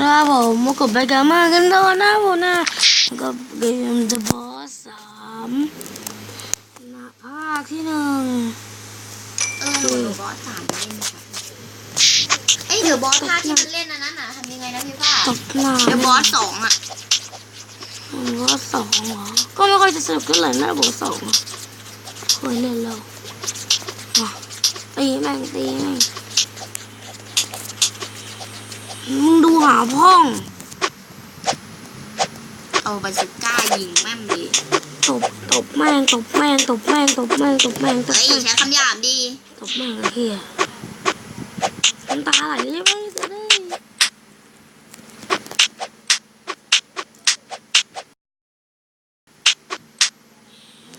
ครับผมมากับไปกันมากันต่อนะผมนะกับเกม The Boss สามนะภาคที่หนึ่งเออเดอะบอสสามเล่นค่ะไอ้เดอะบอสท่าที่มันเล่นอันนั้นน่ะทำยังไงนะพี่ฟ้าตบหน้าเดอะบอสสองอะบอสสองเหรอ ก็ไม่ค่อยจะสนุกเท่าไหร่นะบอสสองอะเคยเล่นแล้วมาตีแม่งตีแม่ง มึงดูหาพ่อง เอาบาซูก้ายิงแม่มดีตบตบแม่งตบแม่งตบแม่งตบแม่งตบแม่งตบเฮ้ยแม่งใช้คำหยาบดีตบแม่งไอ้เฮียน้ำตาไหลเลยไหมจะได้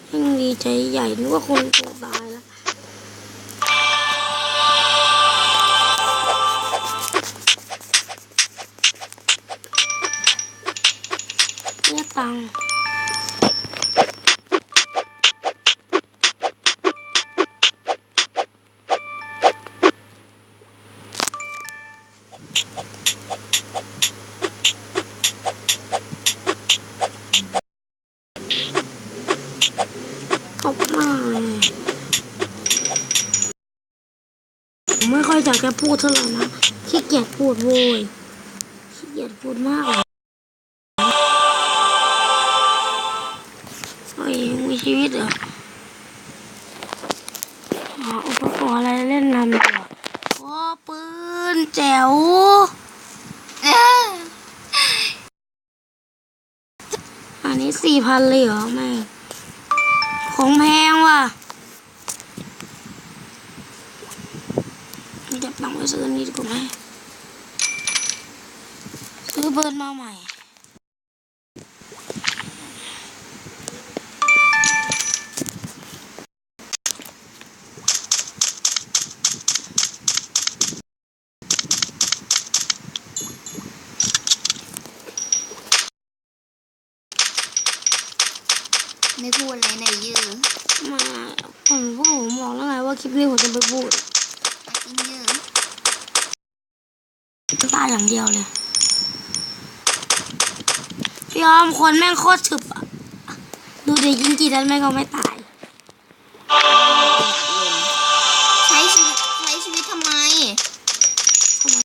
ยิ่งดีใจใหญ่นึกว่าคนตัวตายแล้ว ฟังค์ตบหน้าเลยผมไม่ค่อยอยากจะพูดเท่าไหร่นะขี้เกียจพูดโว้ยขี้เกียจพูดมาก ชีวิตเหรอาอุปกรณ์อะไรเล่นนำดีกว่าโอ้ปืนแจ๋วอันนี้สี่พันเลยเหรอแม่ของแพงว่ะเดี๋ยวตังค์ไปซื้อนี้ดีกว่าไหมซื้อเบิร์นมาใหม่ ไม่พูดเลยในยื้อมาผมพวกผมบอกแล้วไงว่าคลิปนี้ผมจะไปพูดอากินยื้อตายอย่างเดียวเลยพี่ออมคนแม่งโคตรฉึบอะดูเด็กยิงกี่นัดแม่งก็ไม่ตาย ใช้ชีวิตใช้ชีวิตทำไมทำไม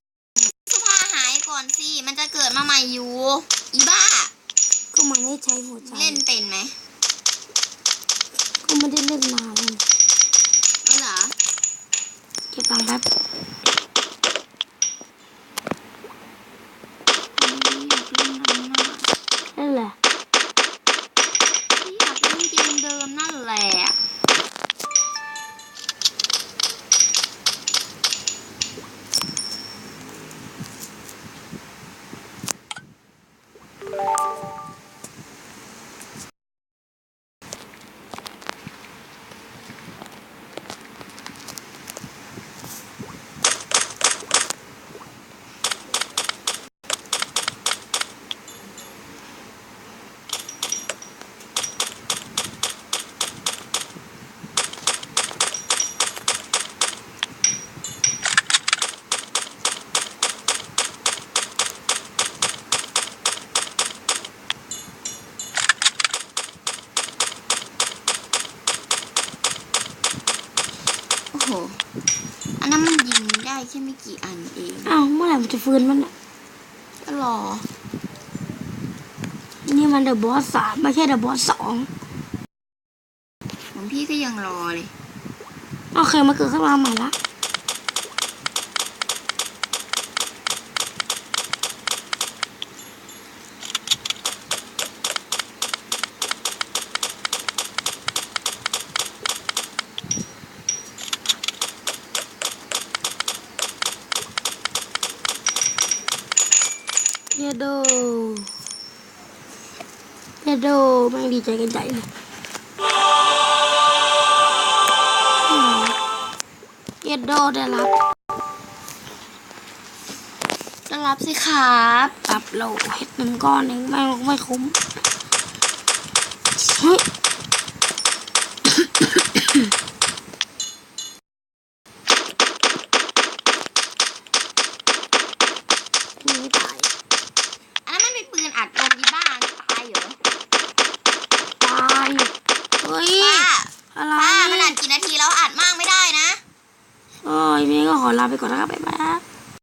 เสื้อผ้าหายก่อนสิ มันจะเกิดมาใหม่อยู่ อีบ้า ก็มันให้ใช้หัวใจ เล่นเป็นไหม ก็ไม่ได้เล่นนานเลยไม่เหรอเก็บตังค์แป๊บ อยากเล่นอันนั้นน่ะเล่นแหละ พี่อยากเล่นเกมเดิมนั่นแหละ โอ้โหอันนั้นมันยิงได้แค่ไม่กี่อันเองอ้าวเมื่อไหร่มันจะฟื้นมันอะก็รอ นี่มันเดอะบอสสามไม่ใช่เดอะบอสสองของพี่ก็ยังรอเลย โอเคมาเกิดขึ้นมาใหม่ละ โดเยโดแม่งดีใจกันใหญ่เลยเอโดได้รับได้รับสิครับตับโลเห็ดหนึ่งก้อนเองไม่ไม่คุ้มเฮ้ย นี้ก็ขอลาไปก่อนนะครับบ๊ายบาย